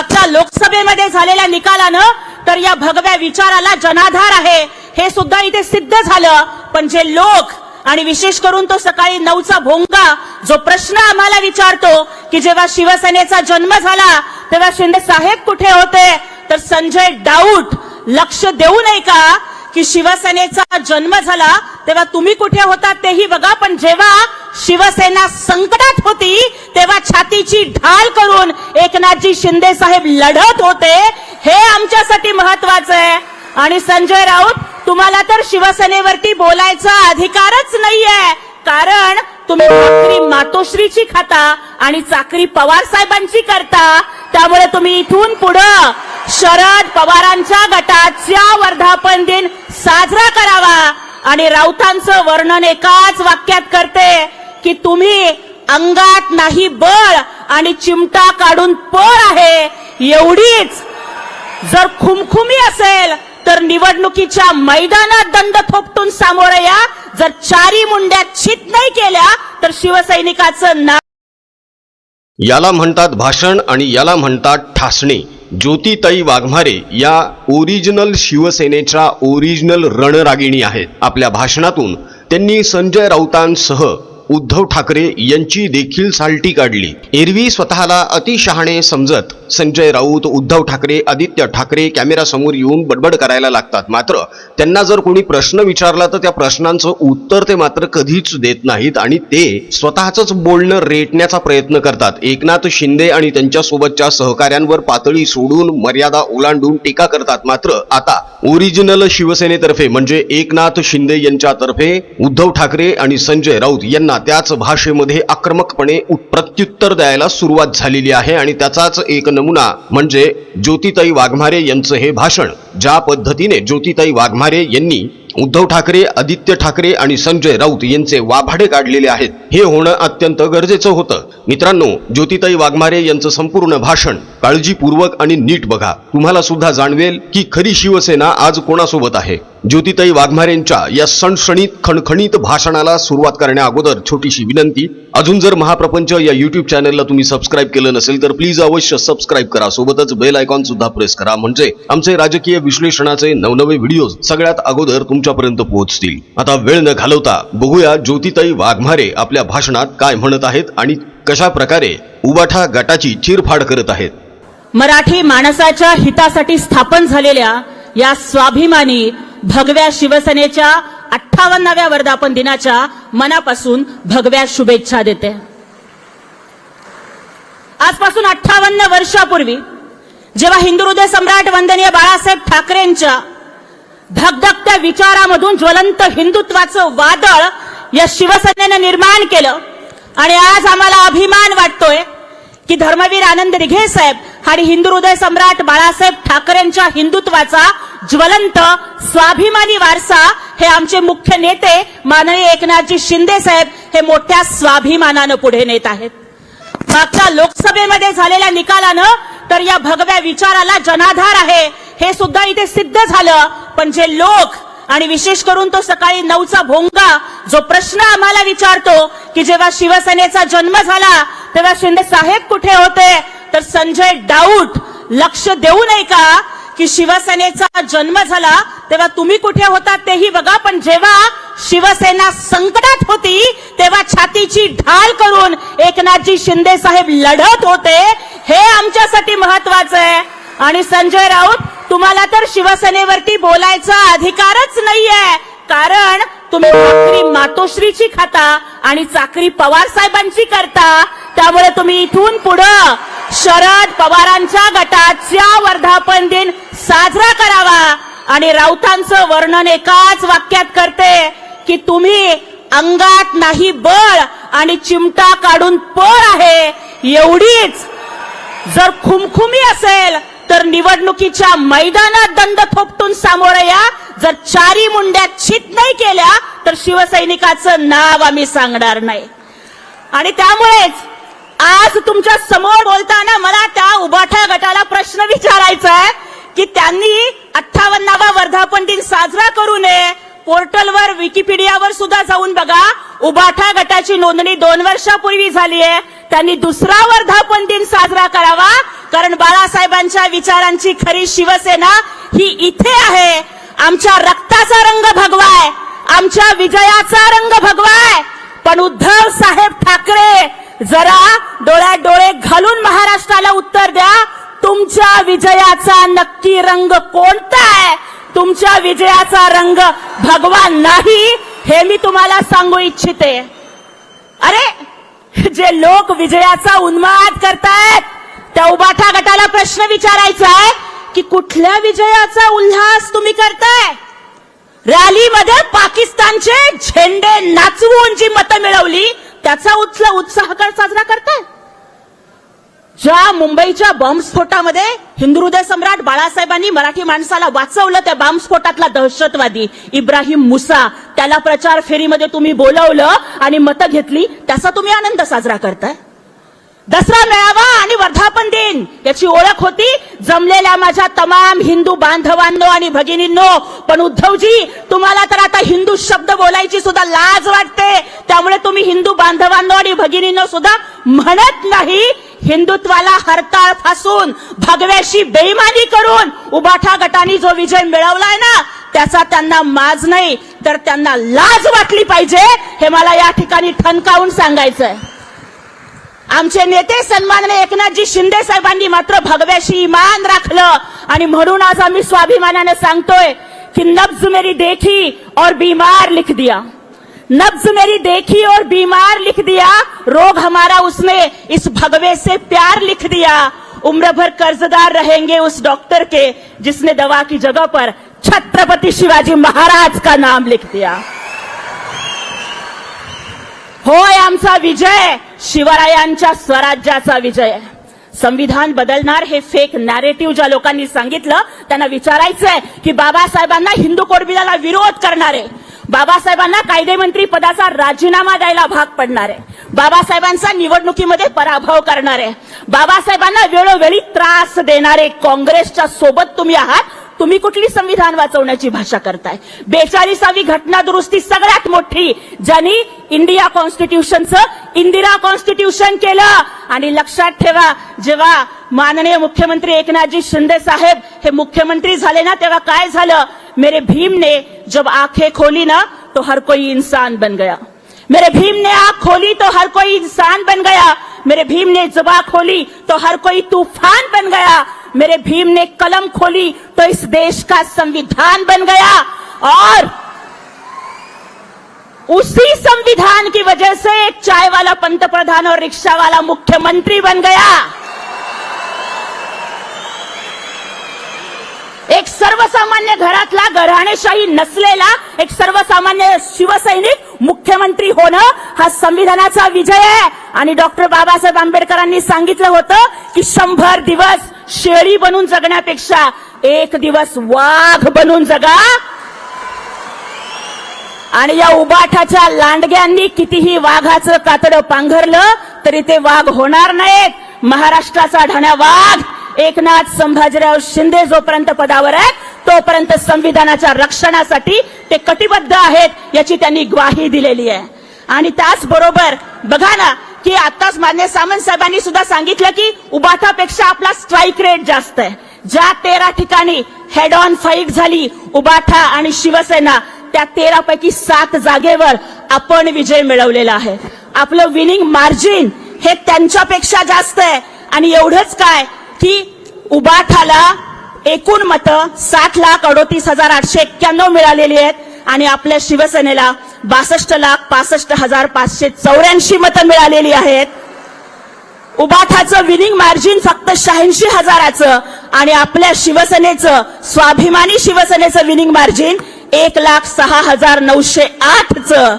मागच्या लोकसभेमध्ये झालेल्या निकालानं तर या भगव्या विचाराला जनाधार आहे. हे सुद्धा इथे सिद्ध झालं. पण जे लोक आणि विशेष करून तो सकाळी नऊचा भोंगा जो प्रश्न आम्हाला विचारतो की जेव्हा शिवसेनेचा जन्म झाला तेव्हा शिंदे साहेब कुठे होते? तर संजय डाऊट लक्ष देऊ नये का? की शिवसेनेचा जन्म झाला तेव्हा तुम्ही कुठे होता तेही बघा. पण जेव्हा शिवसेना संकटात होती तेव्हा छातीची ढाल करून एकनाथजी शिंदे साहेब लढत होते. हे आमच्यासाठी महत्वाचं आहे. आणि संजय राऊत तुम्हाला तर शिवसेनेवरती बोलायचा अधिकारच नाहीये. कारण तुम्ही भाकरी मातोश्रीची खाता आणि चाकरी पवार साहेबांची करता. त्यामुळे तुम्ही इथून पुढं शरद पवारांच्या गटाच्या वर्धापन दिन साजरा करावा आणि राऊतांचं वर्णन एकाच वाक्यात करते की तुम्ही अंगात नाही बळ आणि चिमटा काढून पळ आहे. एवढीच. जर खुमखुमी असेल तर निवडणुकीच्या मैदानात दंड थोपटून सामोरं या जर चारी मुंड्या छित नाही केल्या तर शिवसैनिकाचं नाव याला म्हणतात भाषण आणि याला म्हणतात ठासणी. ज्योतिताई वाघमारे या ओरिजिनल शिवसेनेच्या ओरिजिनल रणरागिणी आहेत. आपल्या भाषणातून त्यांनी संजय राऊतांसह उद्धव ठाकरे यांची देखील साल्टी काढली. एरवी स्वतःला अतिशहाणे समजत संजय राऊत उद्धव ठाकरे आदित्य ठाकरे कॅमेरासमोर येऊन बडबड करायला लागतात. मात्र त्यांना जर कोणी प्रश्न विचारला तर त्या प्रश्नांचं उत्तर ते मात्र कधीच देत नाहीत आणि ते स्वतःच बोलणं रेटण्याचा प्रयत्न करतात. एकनाथ शिंदे आणि त्यांच्यासोबतच्या सहकाऱ्यांवर पातळी सोडून मर्यादा ओलांडून टीका करतात. मात्र आता ओरिजिनल शिवसेनेतर्फे म्हणजे एकनाथ शिंदे यांच्यातर्फे उद्धव ठाकरे आणि संजय राऊत यांना त्याच भाषेमध्ये आक्रमकपणे प्रत्युत्तर द्यायला सुरुवात झालेली आहे आणि त्याचाच एक नमुना म्हणजे ज्योतिताई वाघमारे यांचं हे भाषण. ज्या पद्धतीने ज्योतिताई वाघमारे यांनी उद्धव ठाकरे आदित्य ठाकरे आणि संजय राऊत यांचे वाभाडे काढलेले आहेत. हे होणं अत्यंत गरजेचं होतं. मित्रांनो ज्योतिताई वाघमारे यांचं संपूर्ण भाषण काळजीपूर्वक आणि नीट बघा. तुम्हाला सुद्धा जाणवेल की खरी शिवसेना आज कोणासोबत आहे? ज्योतिताई वाघमारेंच्या या सणसणीत खणखणीत भाषणाला सुरुवात करण्या अगोदर छोटीशी विनंती अजून जर महाप्रपंच या युट्यूब चॅनलला तुम्ही सबस्क्राईब केलं नसेल तर प्लीज अवश्य सबस्क्राईब करा. सोबतच बेल आयकॉन सुद्धा प्रेस करा. म्हणजे आमचे राजकीय विश्लेषणाचे नवनवे व्हिडिओ सगळ्यात अगोदर तुमच्यापर्यंत पोहोचतील. आता वेळ न घालवता बघूया ज्योतिताई वाघमारे आपल्या भाषणात काय म्हणत आहेत आणि कशा प्रकारे उबाठा गटाची चिरफाड करत आहेत. मराठी माणसाच्या हितासाठी स्थापन झालेल्या या स्वाभिमानी भगव्या शिवसेनेच्या अठ्ठावन्नाव्या वर्धापन दिनाच्या मनापासून भगव्या शुभेच्छा देते. आजपासून अठ्ठावन्न वर्षापूर्वी जेव्हा हिंदू हृदय सम्राट वंदनीय बाळासाहेब ठाकरेंच्या धगधगत्या विचारामधून ज्वलंत हिंदुत्वाचं वादळ या शिवसेनेनं निर्माण केलं आणि आज आम्हाला अभिमान वाटतोय की धर्मवीर आनंद दिघे साहेब आणि हिंदू हृदय सम्राट बाळासाहेब ठाकरेंच्या हिंदुत्वाचा ज्वलंत स्वाभिमानी वारसा हे आमचे मुख्य नेते माननीय एकनाथजी शिंदे साहेब हे मोठ्या स्वाभिमानानं पुढे नेत आहेत. मागच्या लोकसभेमध्ये झालेल्या निकालानं तर या भगव्या विचाराला जनाधार आहे हे सुद्धा इथे सिद्ध झालं. पण जे लोक आणि विशेष करून तो सकाळी नऊचा भोंगा जो प्रश्न आम्हाला विचारतो की जेव्हा शिवसेनेचा जन्म झाला तेव्हा शिंदे साहेब कुठे होते? तर संजय डाऊट लक्ष देऊ नये का की शिवसेनेचा जन्म झाला तेव्हा तुम्ही कुठे होता तेही बघा पण जेव्हा शिवसेना संकटात होती तेव्हा छातीची ढाल करून एकनाथजी शिंदे साहेब लढत होते. हे आमच्यासाठी महत्वाचं आहे. आणि संजय राऊत तुम्हाला तर शिवसेनेवरती बोलायचा अधिकारच नाहीये. कारण तुम्ही भाकरी मातोश्रीची खाता आणि चाकरी पवार साहेबांची करता. त्यामुळे तुम्ही इथून पुढं शरद पवारांच्या गटाच्या वर्धापन दिन साजरा करावा. आणि राऊतांचं वर्णन एकाच वाक्यात करते की तुम्ही अंगात नाही बळ आणि चिमटा काढून पळ आहे. एवढीच. जर खुमखुमी असेल तर निवडणुकीच्या मैदानात दंड थोपटून सामोरं या जर चारी मुंड्या छित नाही केल्या तर शिवसैनिकाचं नाव आम्ही सांगणार नाही. आणि त्यामुळेच आज तुमच्यासमोर बोलताना मला त्या उभाठ्या गटाला प्रश्न विचारायचा आहे की त्यांनी अठ्ठावन्नावा वर्धापन दिन साजरा करू नये. पोर्टलवर विकिपीडियावर सुद्धा जाऊन बघा. उबाठा गटाची नोंदणी दोन वर्षापूर्वी झाली आहे त्यांनी दुसरा वर्धापन दिन साजरा करावा कारण बाळासाहेबांच्या विचारांची खरी शिवसेना ही इथे आहे. आमच्या रक्ताचा रंग भगवाय. आमच्या विजयाचा रंग भगवाय. पण उद्धव साहेब ठाकरे जरा डोळ्यात डोळे घालून महाराष्ट्राला उत्तर द्या. तुमच्या विजयाचा नक्की रंग कोणता आहे? तुमच्या विजयाचा रंग भगवान नाही हे मी तुम्हाला सांगू इच्छिते. अरे जे लोक विजयाचा उन्माद करतायत त्या उबाठा गटाला प्रश्न विचारायचा आहे की कुठल्या विजयाचा उल्हास तुम्ही करताय? रॅलीमध्ये पाकिस्तानचे झेंडे नाचवून जी मतं मिळवली त्याचा उत्साह उत्साहकड साजरा करताय. ज्या मुंबईच्या बॉम्बस्फोटामध्ये हिंदू हृदय सम्राट बाळासाहेबांनी मराठी माणसाला वाचवलं त्या बॉम्बस्फोटातला दहशतवादी इब्राहिम मुसा त्याला प्रचार फेरीमध्ये तुम्ही बोलवलं आणि मतं घेतली त्याचा तुम्ही आनंद साजरा करताय. दसरा मेळावा आणि वर्धापन दिन. याची ओळख होती जमलेल्या माझ्या तमाम हिंदू बांधवांनो आणि भगिनींनो. पण उद्धवजी तुम्हाला तर आता हिंदू शब्द बोलायची सुद्धा लाज वाटते. त्यामुळे तुम्ही हिंदू बांधवांनो आणि भगिनींनो सुद्धा म्हणत नाही. हिंदुत्वाला हरताळ फासून भगव्याशी बेईमानी करून उबाठा गटाने जो विजय मिळवलाय ना त्याचा त्यांना माज नाही. तर त्यांना लाज वाटली पाहिजे हे मला या ठिकाणी ठणकावून सांगायचंय. आमचे नेते सन्मानने एकनाथजी शिंदे साहेबांनी मात्र भगव्याशी इमान राखलं. आणि म्हणून आज आम्ही स्वाभिमानाने सांगतोय की नब्ज मेरी देखी और बीमार लिख दिया. नब्ज मेरी देखी और बीमार लिख दिया. रोग हमारा उसने इस भगवे से प्यार लिख दिया. उम्र भर कर्जदार रहेंगे उस डॉक्टर के जिसने दवा की जगह पर छत्रपति शिवाजी महाराज का नाम लिख दिया. होय आमचा विजय. शिवरायांच्या स्वराज्याचा विजय. संविधान बदलणार हे फेक नॅरेटिव्ह ज्या लोकांनी सांगितलं त्यांना विचारायचंय की बाबासाहेबांना हिंदू कोडबिलाला विरोध करणारे बाबासाहेबांना कायदेमंत्री पदाचा राजीनामा द्यायला भाग पडणार आहे बाबासाहेबांचा निवडणुकीमध्ये पराभव करणारे बाबासाहेबांना वेळोवेळी त्रास देणारे काँग्रेसच्या सोबत तुम्ही आहात तुम्ही कुठली संविधान वाचवण्याची भाषा करताय? बेचाळीसावी घटना दुरुस्ती सगळ्यात मोठी ज्यांनी इंडिया कॉन्स्टिट्यूशनचं इंदिरा कॉन्स्टिट्यूशन केलं. आणि लक्षात ठेवा जेव्हा माननीय मुख्यमंत्री एकनाथजी शिंदे साहेब हे मुख्यमंत्री झाले ना तेव्हा काय झालं? मेरे भीम ने जब आंखें खोली ना तो हर कोई इंसान बन गया. मेरे भीम ने आंख खोली तो हर कोई इंसान बन गया. मेरे भीम ने जबा खोली तो हर कोई तूफ़ान बन गया। मेरे भीम ने कलम खोली तो इस देश का संविधान बन गया। और उसी संविधान की वजह से एक चाय वाला पंत प्रधान और रिक्शा वाला मुख्यमंत्री बन गया। एक सर्वसामान्य घरातला घराणेशाही नसलेला, एक सर्वसामान्य शिवसैनिक मुख्यमंत्री होणं हा संविधानाचा विजय आहे. आणि डॉक्टर बाबासाहेब आंबेडकरांनी सांगितलं होतं की शंभर दिवस शेळी बनून जगण्यापेक्षा एक दिवस वाघ बनून जगा. आणि या उबाठाच्या लांडग्यांनी कितीही वाघाचं कातडं पांघरलं तरी ते वाघ होणार नाहीत. महाराष्ट्राचा ढाण्या वाघ. एकनाथ संभाजीराव शिंदे जोपर्यंत पदावर आहेत तोपर्यंत संविधानाच्या रक्षणासाठी ते कटिबद्ध आहेत याची त्यांनी ग्वाही दिलेली आहे. आणि त्याचबरोबर बघा ना की आताच मान्य सामंत साहेबांनी सुद्धा सांगितलं की उबाठापेक्षा आपला स्ट्राईक रेट जास्त आहे. ज्या तेरा ठिकाणी हेड ऑन फाईट झाली उबाठा आणि शिवसेना त्या तेरा पैकी सात जागेवर आपण विजय मिळवलेला आहे. आपलं विनिंग मार्जिन हे त्यांच्यापेक्षा जास्त आहे. आणि एवढंच काय की उबाठाला एकूण मतं साठ लाख अडोतीस हजार आठशे एक्क्याण्णव मिळालेली आहेत. आणि आपल्या शिवसेनेला बासष्ट लाख पासष्ट हजार पाचशे चौऱ्याऐंशी मतं मिळालेली आहेत. उबाठाचं विनिंग मार्जिन फक्त शहाऐंशी हजाराचं आणि आपल्या शिवसेनेचं स्वाभिमानी शिवसेनेचं विनिंग मार्जिन एक लाख सहा हजार नऊशे आठचं.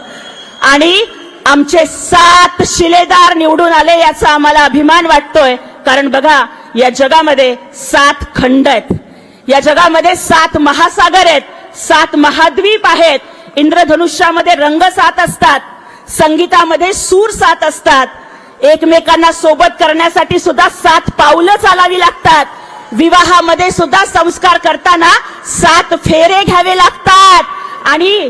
आणि आमचे सात शिलेदार निवडून आले याचा आम्हाला अभिमान वाटतोय. कारण बघा या जगामध्ये सात खंड आहेत. या जगामध्ये सात महासागर आहेत. सात महाद्वीप आहेत. इंद्रधनुष्यामध्ये रंग सात असतात. संगीतामध्ये सूर सात असतात. एकमेकांना सोबत करण्यासाठी सुद्धा सात पावलं चालावी लागतात. विवाहामध्ये सुद्धा संस्कार करताना सात फेरे घ्यावे लागतात. आणि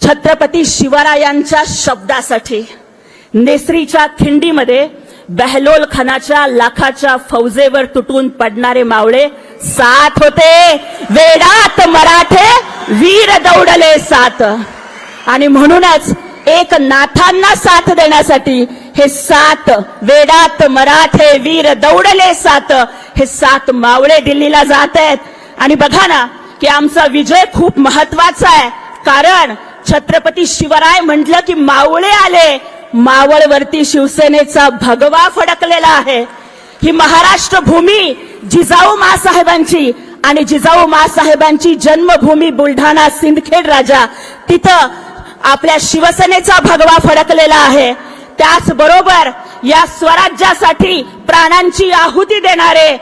छत्रपती शिवरायांच्या शब्दासाठी नेसरीच्या खिंडीमध्ये बहलोल खानाच्या लाखाच्या फौजेवर तुटून पडणारे मावळे साथ होते. वेडात मराठे वीर दौडले साथ. आणि म्हणूनच एक नाथांना साथ देण्यासाठी हे सात वेडात मराठे वीर दौडले सात हे सात मावळे दिल्लीला जात आहेत. आणि बघा ना की आमचा विजय खूप महत्त्वाचा आहे. कारण छत्रपती शिवराय म्हटलं की मावळे आले मावळवरती शिवसेनेचा भगवा फडकलेला आहे. ही महाराष्ट्र भूमी जिजाऊ मासाहेबांची आणि जिजाऊ मासाहेबांची जन्मभूमी बुलढाणा सिंदखेड राजा. तिथं आपल्या शिवसेनेचा भगवा फडकलेला आहे. त्याचबरोबर या स्वराज्यासाठी प्राणांची आहुती देणारे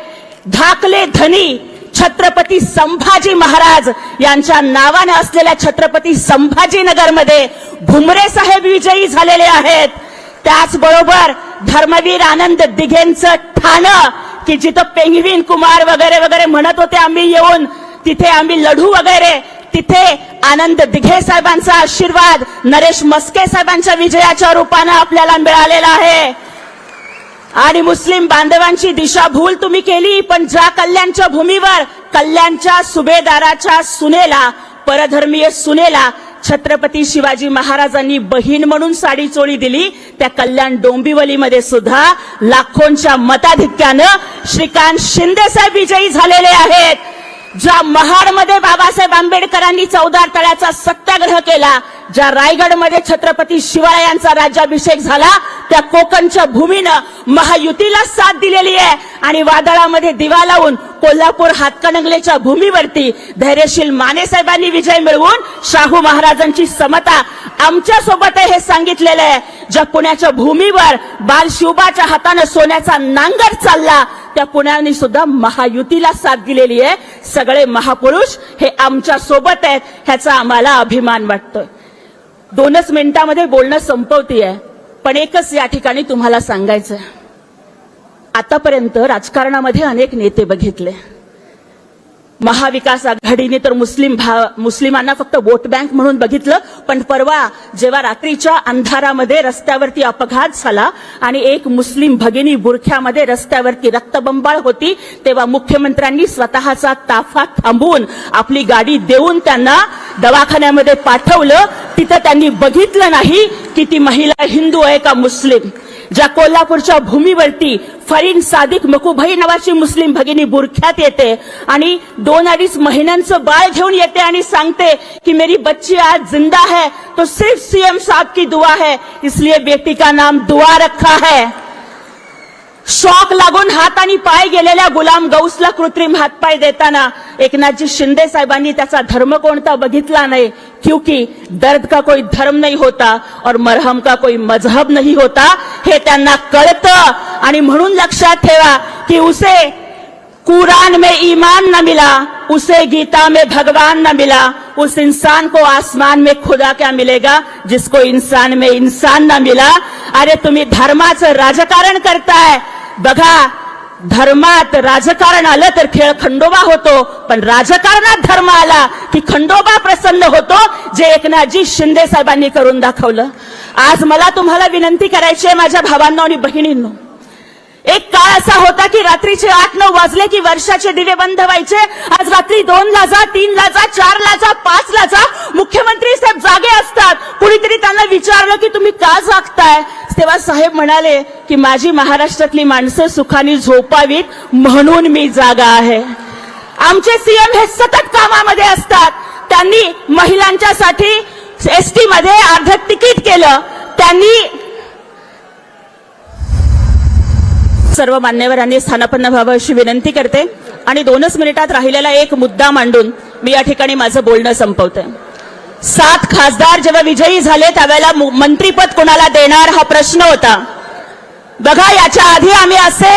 धाकले धनी छत्रपती संभाजी महाराज यांच्या नावाने असलेल्या छत्रपती संभाजीनगरमध्ये भुमरे साहेब विजयी झालेले आहेत. त्याचबरोबर धर्मवीर आनंद दिघेंचं ठाणं की जिथं पेंगवीन कुमार वगैरे वगैरे म्हणत होते आम्ही येऊन तिथे आम्ही लढू वगैरे तिथे आनंद दिघे साहेबांचा आशीर्वाद नरेश मस्के साहेबांच्या विजयाच्या रूपानं आपल्याला मिळालेला आहे. आणि मुस्लिम बांधवांची दिशाभूल तुम्ही केली पण ज्या कल्याणच्या भूमीवर कल्याणच्या सुभेदाराच्या सुनेला परधर्मीय सुनेला छत्रपती शिवाजी महाराजांनी बहीण म्हणून साडी चोळी दिली. त्या कल्याण डोंबिवलीमध्ये सुद्धा लाखोंच्या मताधिक्यानं श्रीकांत शिंदे साहेब विजयी झालेले आहेत. ज्या महाडमध्ये बाबासाहेब आंबेडकरांनी चौदार तळ्याचा सत्याग्रह केला ज्या रायगडमध्ये छत्रपती शिवरायांचा राज्याभिषेक झाला त्या कोकणच्या भूमीनं महायुतीला साथ दिलेली आहे. आणि वादळामध्ये दिवा लावून कोल्हापूर हातकणंगलेच्या भूमीवरती धैर्यशील माने साहेबांनी विजय मिळवून शाहू महाराजांची समता आमच्यासोबत हे सांगितलेलं आहे. ज्या पुण्याच्या भूमीवर बाल शिवबाच्या हातानं सोन्याचा नांगर चालला त्या पुण्याने सुद्धा महायुतीला साथ दिलेली आहे. सगळे महापुरुष हे आमच्यासोबत आहेत ह्याचा आम्हाला अभिमान वाटतोय. दोनच मिनिटामध्ये बोलणं संपवतीये पण एकच या ठिकाणी तुम्हाला सांगायचं आहे. आतापर्यंत राजकारणामध्ये अनेक नेते बघितले. महाविकास आघाडीने तर मुस्लिम भा- मुस्लिमांना फक्त वोट बँक म्हणून बघितलं पण परवा जेव्हा रात्रीच्या अंधारामध्ये रस्त्यावरती अपघात झाला आणि एक मुस्लिम भगिनी बुरख्यामध्ये रस्त्यावरती रक्तबंबाळ होती तेव्हा मुख्यमंत्र्यांनी स्वतःचा ताफा थांबवून आपली गाडी देऊन त्यांना दवाखान्यामध्ये पाठवलं. तिथं त्यांनी बघितलं नाही की ती महिला हिंदू आहे का मुस्लिम. ज्या कोल्हापूरच्या भूमीवरती फरीन सादिक मकुभाई नावाची मुस्लिम भगिनी बुरख्यात येते आणि दोन अडीच महिन्यांचं बाळ घेऊन येते आणि सांगते की मेरी बच्ची आज जिंदा है तो सिर्फ सीएम साहब की दुआ है इसलिए बेटी का नाम दुआ रखा है. शॉक लागून हात आणि पाय गेलेल्या गुलाम गौसला कृत्रिम हातपाय देताना एकनाथजी शिंदे साहेबांनी त्याचा धर्म कोणता बघितला नाही. क्योंकि दर्द का कोई धर्म नहीं होता और मरहम का कोई मजहब नहीं होता हे त्यांना कळतं. आणि म्हणून लक्षात ठेवा की उसे कुरान में ईमान न मिला उसे गीता में भगवान न मिला उस इंसान को आसमान में खुदा क्या मिलेगा जिसको इंसान में इंसान न मिला? अरे तुम्ही धर्माचं राजकारण करताय. बघा धर्मात राजकारण आलं तर खेळ खंडोबा होतो पण राजकारणात धर्म आला की खंडोबा प्रसन्न होतो जे एकनाथजी शिंदे साहेबांनी करून दाखवलं. आज मला तुम्हाला विनंती करायची आहे माझ्या भावांनो आणि बहिणींनो. एक काळ असा होता की रात्रीचे आठ नऊ वाजले की वर्षाचे दिवे बंद व्हायचे. आज रात्री दोन लाजा तीन लाजा चार लाजा पाच लाजा मुख्यमंत्री साहेब जागे असतात. कुणीतरी त्यांना विचारलं की तुम्ही का जागताय? तेव्हा साहेब म्हणाले की माझी महाराष्ट्रातली माणसं सुखाने झोपावीत म्हणून मी जागा आहे. आमचे सीएम हे सतत कामामध्ये असतात. त्यांनी महिलांच्यासाठी एसटी मध्ये अर्ध तिकीट केलं. त्यांनी सर्व मान्यवरांनी स्थानापन्न व्हावं अशी विनंती करते. आणि दोनच मिनिटात राहिलेला एक मुद्दा मांडून मी या ठिकाणी माझं बोलणं संपवते. सात खासदार जेव्हा विजयी झाले त्यावेळेला मंत्रीपद कोणाला देणार हा प्रश्न होता. बघा याच्या आधी आम्ही असे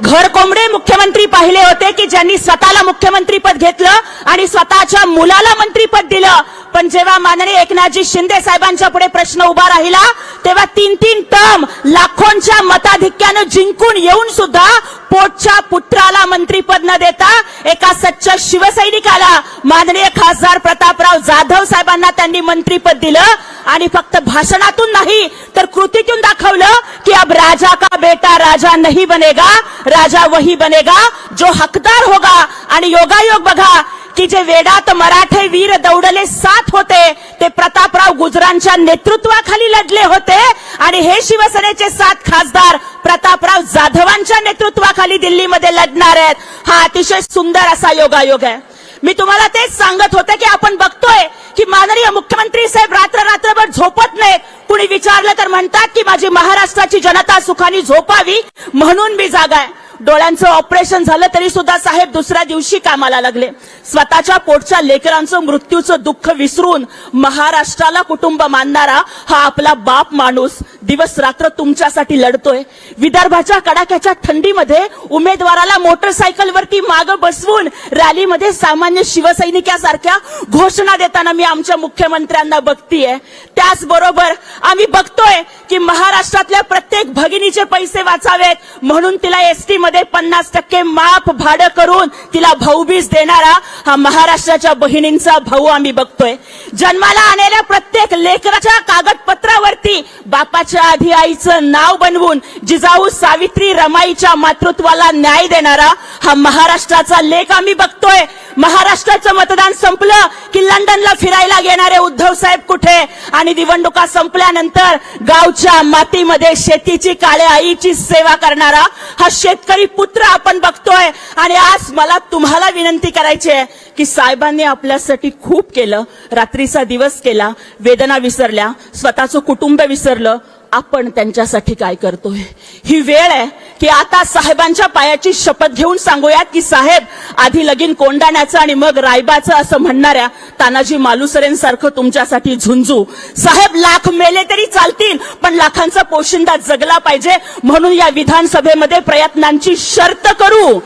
घर कोंबडे मुख्यमंत्री पाहिले होते की ज्यांनी स्वतःला मुख्यमंत्रीपद घेतलं आणि स्वतःच्या मुलाला मंत्रीपद दिलं. पण जेव्हा माननीय एकनाथजी शिंदे साहेबांच्या पुढे प्रश्न उभा राहिला तेव्हा तीन तीन टर्म लाखोंच्या मताधिक्यानं जिंकून येऊन सुद्धा पोटच्या पुत्राला मंत्रीपद न देता एका सच्च्या शिवसैनिकाला माननीय खासदार प्रतापराव जाधव साहेबांना त्यांनी मंत्रीपद दिलं आणि फक्त भाषणातून नाही तर कृतीतून दाखवलं की अब राजा का बेटा राजा नहीं बनेगा राजा वही बनेगा जो हकदार होगा. आणि योगायोग बघा की जे वेडात मराठे वीर दौडले साथ होते ते प्रतापराव गुजरांच्या नेतृत्वाखाली लढले होते. आणि हे शिवसेनेचे सात खासदार प्रतापराव जाधवांच्या नेतृत्वाखाली दिल्लीमध्ये लढणार आहेत. हा अतिशय सुंदर असा योगायोग आहे. मी तुम्हाला तेच सांगत होते की आपण बघतोय की माननीय मुख्यमंत्री साहेब रात्र रात्रभर झोपत नाहीत. कुणी विचारलं तर म्हणतात की माझी महाराष्ट्राची जनता सुखानी झोपावी म्हणून मी जागा आहे. डोळ्यांचं ऑपरेशन झालं तरी सुद्धा साहेब दुसऱ्या दिवशी कामाला लागले. स्वतःच्या पोटच्या लेकरांचं मृत्यूचं दुःख विसरून महाराष्ट्राला कुटुंब मानणारा हा आपला बाप माणूस दिवस रात्र तुमच्यासाठी लढतोय. विदर्भाच्या कडाक्याच्या थंडीमध्ये उमेदवाराला मोटरसायकलवरती माग बसवून रॅलीमध्ये सामान्य शिवसैनिकासारख्या घोषणा देताना मी आमच्या मुख्यमंत्र्यांना बघतीये. त्याचबरोबर आम्ही बघतोय की महाराष्ट्रातल्या प्रत्येक भगिनीचे पैसे वाचावेत म्हणून तिला एसटी मध्ये पन्नास टक्के माप भाडं करून तिला भाऊबीज देणारा हा महाराष्ट्राच्या बहिणींचा भाऊ आम्ही बघतोय. जन्माला आलेल्या प्रत्येक लेकराच्या कागदपत्रावरती बापाच्या आधी आईचं नाव बनवून जिजाऊ सावित्री रमाईच्या मातृत्वाला न्याय देणारा हा महाराष्ट्राचा लेख आम्ही बघतोय. महाराष्ट्राचं मतदान संपलं की लंडनला फिरायला गेणारे उद्धव साहेब कुठे? आणि निवडणुका संपल्यानंतर गावच्या मातीमध्ये शेतीची काळ्या आईची सेवा करणारा हा शेतकरी पुत्र आपण बघतोय. आणि आज मला तुम्हाला विनंती करायची आहे की साहेबांनी आपल्यासाठी खूप केलं. रात्रीचा दिवस केला. वेदना विसरल्या. स्वतःचं कुटुंब विसरलं. आपण त्यांच्यासाठी काय करतोय? ही वेळ आहे की आता साहेबांच्या पायाची शपथ घेऊन सांगूयात की साहेब आधी लगीन कोंडाण्याचं आणि मग रायबाचं असं म्हणणाऱ्या तानाजी मालुसरेंसारखं तुमच्यासाठी झुंजू. साहेब लाख मेले तरी चालतील पण लाखांचा पोशिंदा जगला पाहिजे. म्हणून या विधानसभेमध्ये प्रयत्नांची शर्त करू.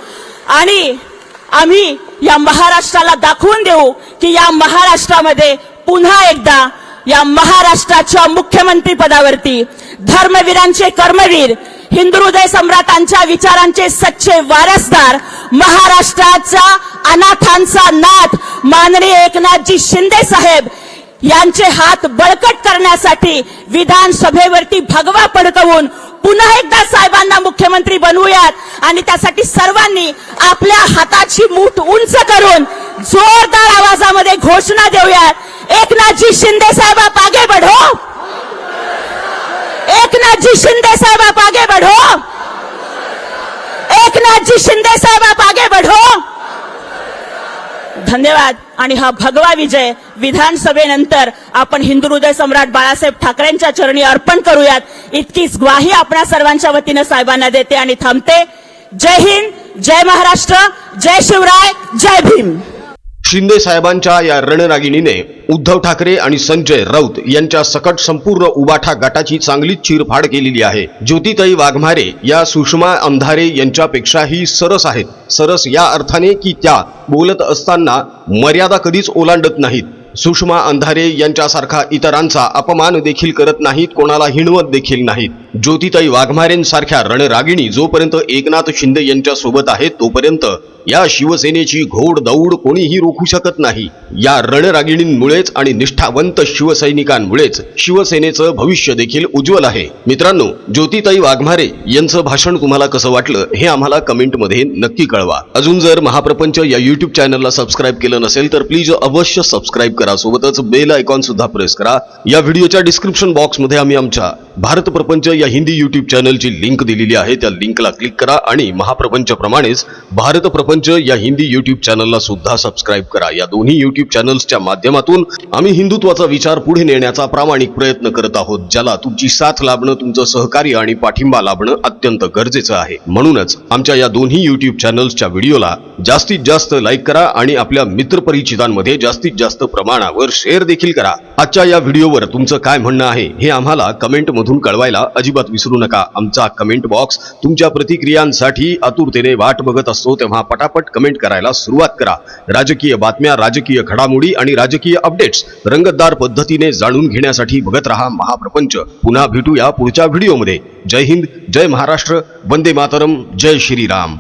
आणि आम्ही या महाराष्ट्राला दाखवून देऊ की या महाराष्ट्रामध्ये पुन्हा एकदा या महाराष्ट्राच्या मुख्यमंत्री पदावरती धर्मवीरांचे कर्मवीर हिंदू हृदय सम्राटांच्या विचारांचे सच्चे वारसदार महाराष्ट्राचा अनाथांचा नाथ माननीय एकनाथजी शिंदे साहेब यांचे हात बळकट करण्यासाठी विधानसभेवरती भगवा पडकवून पुन्हा एकदा साहेबांना मुख्यमंत्री बनवूयात आणि त्यासाठी सर्वांनी आपल्या हाताची मूठ उंच करून जोरदार आवाजामध्ये घोषणा देऊयात. एकनाथजी शिंदे साहब आप आगे बढ़ो एकनाथजी शिंदे साहब आप आगे बढ़ो एकनाथजी शिंदे साहब आप आगे बढ़ो. धन्यवाद. आणि हा भगवा विजय विधानसभेनंतर आपण हिंदू हृदय सम्राट बाळासाहेब ठाकरेंच्या चरणी अर्पण करूयात. इतकीच ग्वाही आपणा सर्वांच्या वतीनं साहेबांना देते आणि थांबते. जय हिंद जय महाराष्ट्र जय शिवराय जय भीम. शिंदे साहेबांच्या या रणरागिणीने उद्धव ठाकरे आणि संजय राऊत यांच्या सकट संपूर्ण उबाठा गटाची चांगलीच चिरफाड केलेली आहे. ज्योतिताई वाघमारे या सुषमा अंधारे यांच्यापेक्षाही सरस आहेत. सरस या अर्थाने की त्या बोलत असताना मर्यादा कधीच ओलांडत नाहीत. सुषमा अंधारे यांच्यासारखा इतरांचा अपमान देखील करत नाहीत कोणाला हिणवत देखील नाहीत. ज्योतिताई वाघमारेंसारख्या रणरागिणी जोपर्यंत एकनाथ शिंदे यांच्या सोबत आहेत तोपर्यंत या शिवसेनेची घोड दौड कोणीही रोखू शकत नाही. या रणरागिणींमुळेच आणि निष्ठावंत शिवसैनिकांमुळेच शिवसेनेचं भविष्य देखील उज्ज्वल आहे. मित्रांनो ज्योतिताई वाघमारे यांचं भाषण तुम्हाला कसं वाटलं हे आम्हाला कमेंटमध्ये नक्की कळवा. अजून जर महाप्रपंच या युट्यूब चॅनलला सबस्क्राईब केलं नसेल तर प्लीज अवश्य सबस्क्राईब करा. सोबतच बेल आयकॉन सुद्धा प्रेस करा. या व्हिडिओच्या डिस्क्रिप्शन बॉक्समध्ये आम्ही आमच्या भारत प्रपंच या हिंदी युट्यूब चॅनलची लिंक दिलेली आहे. त्या लिंकला क्लिक करा आणि महाप्रपंच प्रमाणेच भारत प्रपंच या हिंदी युट्यूब चॅनलला सुद्धा सबस्क्राईब करा. या दोन्ही युट्यूब चॅनल्सच्या माध्यमातून आम्ही हिंदुत्वाचा विचार पुढे नेण्याचा प्रामाणिक प्रयत्न करत आहोत ज्याला तुमची साथ लाभणं तुमचं सहकार्य आणि पाठिंबा लाभणं अत्यंत गरजेचं आहे. म्हणूनच आमच्या या दोन्ही युट्यूब चॅनल्सच्या व्हिडिओला जास्तीत जास्त लाईक करा आणि आपल्या मित्रपरिचितांमध्ये जास्तीत जास्त प्रमाणावर शेअर देखील करा. आजच्या या व्हिडिओवर तुमचं काय म्हणणं आहे हे आम्हाला कमेंटमधून कमेंटमधून कळवायला अजिबात विसरू नका. आमचा कमेंट बॉक्स तुमच्या प्रतिक्रियांसाठी आतुरतेने वाट बघत असतो. तेव्हा पटापट कमेंट करायला सुरुवात करा. राजकीय बातम्या राजकीय घडामोडी आणि राजकीय अपडेट्स रंगतदार पद्धतीने जाणून घेण्यासाठी बघत रहा महाप्रपंच. पुन्हा भेटूया पुढच्या व्हिडिओमध्ये जय हिंद जय महाराष्ट्र वंदे मातरम जय श्रीराम.